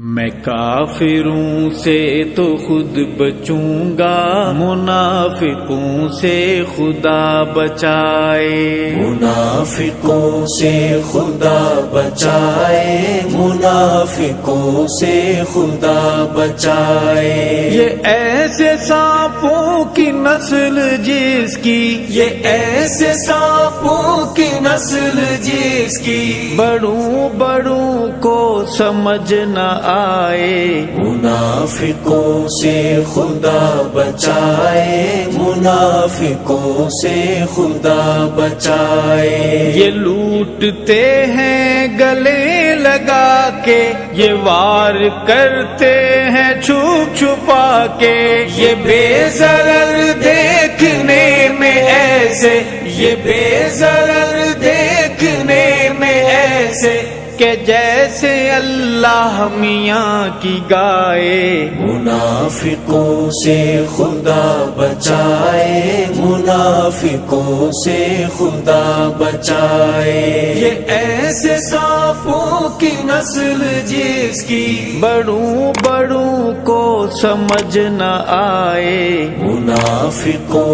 मैं काफिरों से तो खुद बचूँगा मुनाफिकों से खुदा बचाए। मुनाफिकों से खुदा बचाए मुनाफिकों से खुदा बचाए। ये ऐसे सांपों की नस्ल जिसकी ये ऐसे सांपों नस्ल जिसकी बड़ों बड़ों को समझ न आए। मुनाफिकों से खुदा बचाए मुनाफिकों से खुदा बचाए। ये लूटते हैं गले लगा के ये वार करते हैं छुप छुपा के ये बेजरर देखने में ऐसे ये बेजरर देखने में ऐसे के जैसे अल्लाह मियाँ की गाय मुनाफिकों से खुदा बचाए मुनाफिकों से खुदा बचाए। ये ऐसे सांपों की नस्ल जिसकी बड़ों बड़ों को समझ न आए। मुनाफिकों